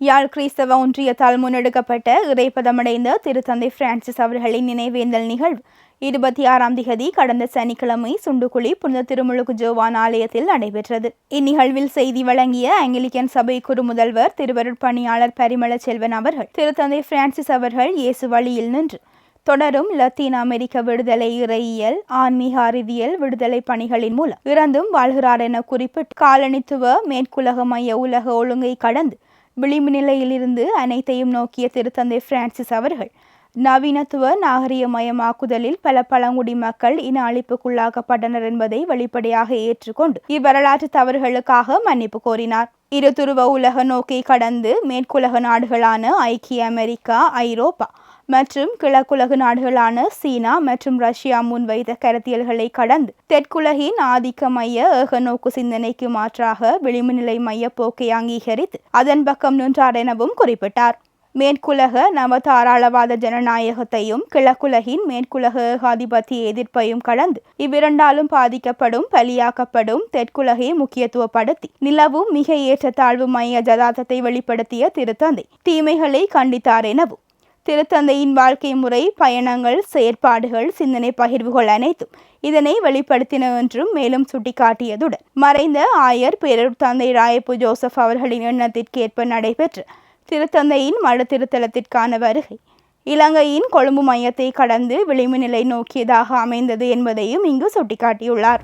யாழ் கிறிஸ்தவ ஒன்றியத்தால் முன்னெடுக்கப்பட்ட இறைப்பதமடைந்த திருத்தந்தை பிரான்சிஸ் அவர்களின் நினைவேந்தல் நிகழ்வு. இருபத்தி ஆறாம் திகதி கடந்த சனிக்கிழமை சுண்டுக்குழி புனித திருமுழுக்கு ஜோவான் ஆலயத்தில் நடைபெற்றது. இந்நிகழ்வில் செய்தி வழங்கிய ஆங்கிலிக்கன் சபை குரு முதல்வர் திருவருட்பணியாளர் பரிமள செல்வன் அவர்கள் திருத்தந்தை பிரான்சிஸ் அவர்கள் இயேசு வழியில் நின்று தொடரும் லத்தீன் அமெரிக்க விடுதலை இறையியல் ஆன்மீக அறிவியல் விடுதலை பணிகளின் மூலம் இறந்தும் வாழ்கிறார் என குறிப்பிட்டு காலனித்துவ மேற்குலக மைய உலக ஒழுங்கை கடந்து விளிம்பு நிலையிலிருந்து அனைத்தையும் நோக்கிய திருத்தந்தை பிரான்சிஸ் அவர்கள் நவீனத்துவ நாகரிகமயமாக்குதலில் பல பழங்குடி மக்கள் இன அழிப்புக்குள்ளாக்கப்பட்டனர் என்பதை வெளிப்படையாக ஏற்றுக்கொண்டு இவ்வரலாற்று தவறுகளுக்காக மன்னிப்பு கோரினார். இருதுருவ உலக நோக்கை கடந்து மேற்குலக நாடுகளான ஐக்கிய அமெரிக்கா ஐரோப்பா மற்றும் கிழக்குலகு நாடுகளான சீனா மற்றும் ரஷ்யா முன்வைத்த கருத்தியல்களை கடந்து தெற்குலகின் ஆதிக்க மைய ஏகநோக்கு சிந்தனைக்கு மாற்றாக விளிம்புநிலை மைய போக்கை அங்கீகரித்து அதன் பக்கம் நின்றார் எனவும் குறிப்பிட்டார். மேற்குலக நவதாராளவாத ஜனநாயகத்தையும் கிழக்குலகின் மேற்குலக ஏகாதிபத்திய எதிர்ப்பையும் கடந்து இவ்விரண்டாலும் பாதிக்கப்படும் பலியாக்கப்படும் தெற்குலகை முக்கியத்துவப்படுத்தி நிலவும் மிக ஏற்றத்தாழ்வு மைய ஜதார்த்தத்தை வெளிப்படுத்திய திருத்தந்தை தீமைகளை கண்டித்தார் எனவும் திருத்தந்தையின் வாழ்க்கை முறை பயணங்கள் செயற்பாடுகள் சிந்தனை பகிர்வுகள் அனைத்தும் இதனை வெளிப்படுத்தின என்றும் மேலும் சுட்டிக்காட்டியதுடன் மறைந்த ஆயர் பேரூர் ராயப்பு ஜோசப் அவர்களின் எண்ணத்திற்கேற்ப நடைபெற்ற திருத்தந்தையின் மடு திருத்தலத்திற்கான வருகை இலங்கையின் கொழும்பு மையத்தை கடந்து விளிம்பு நிலை நோக்கியதாக அமைந்தது என்பதையும் இங்கு சுட்டிக்காட்டியுள்ளார்.